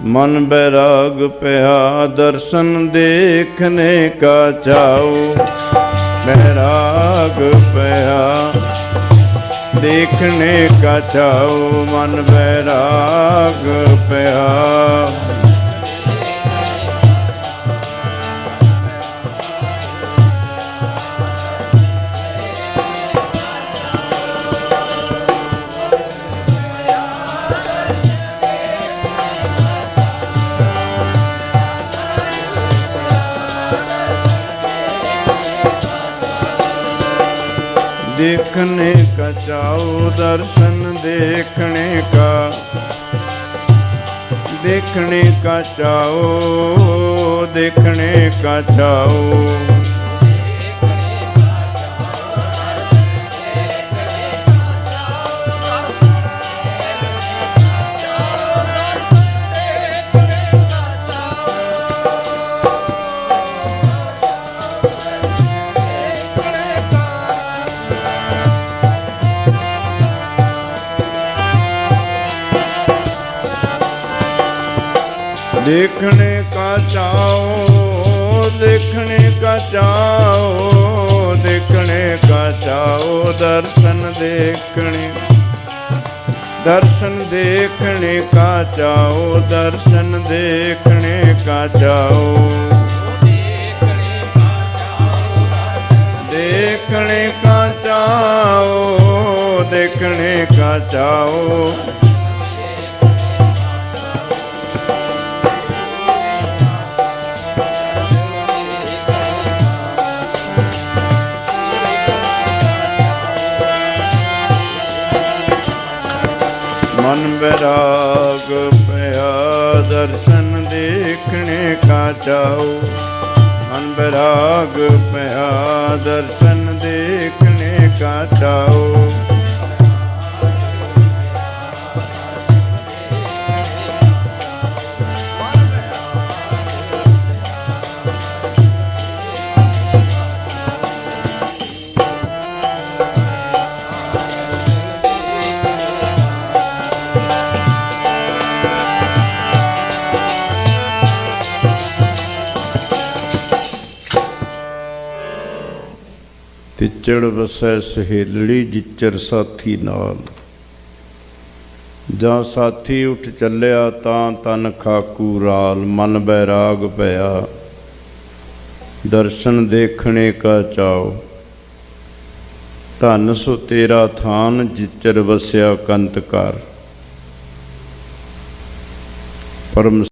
ਮਨ ਬੈਰਾਗ ਪਿਆ, ਦਰਸ਼ਨ ਦੇਖਣੇ ਕਾ ਚਾਉ। ਬੈਰਾਗ ਪਿਆ ਦੇਖਣੇ ਕਾ ਚਾਉ। ਮਨ ਬੈਰਾਗ ਪਿਆ। ਦੇਖਨੇ ਕਾ ਚਾਉ ਦਰਸ਼ਨ ਦੇਖਣੇ ਕਾ। ਦੇਖਣੇ ਕਾ ਚਾਉ ਦੇਖਣੇ ਕਾ ਚਾਉ। देखने का चाओ देखने का चाओ देखने का चाओ दर्शन देखने दर्शन देखने का चाओ दर्शन देखने का चाओ देखने का चाओ देखने का चाओ ਮਨ ਬੈਰਾਗ ਪਿਆ ਦਰਸ਼ਨ ਦੇਖਣੇ ਕਾ ਚਾਉ ਮਨ ਬੈਰਾਗ ਪਿਆ ਦਰਸ਼ਨ ਦੇਖਣੇ ਕਾ ਚਾਉ ਤਿਚੜ ਵਸੈ ਸਹੇਲੜੀ ਜਿਚਰ ਸਾਥੀ ਨਾਲ। ਜਾਂ ਸਾਥੀ ਉੱਠ ਚੱਲਿਆ ਤਾਂ ਤਨ ਖਾਕੂ ਰਾਲ, ਮਨ ਬੈਰਾਗ ਭਇਆ ਦਰਸ਼ਨ ਦੇਖਣੇ ਕਾ ਚਾਓ ਧਨ ਸੋ ਤੇਰਾ ਥਾਨ, ਜਿਚਰ ਵਸਿਆ ਕੰਤ ਕਰ ਪਰਮ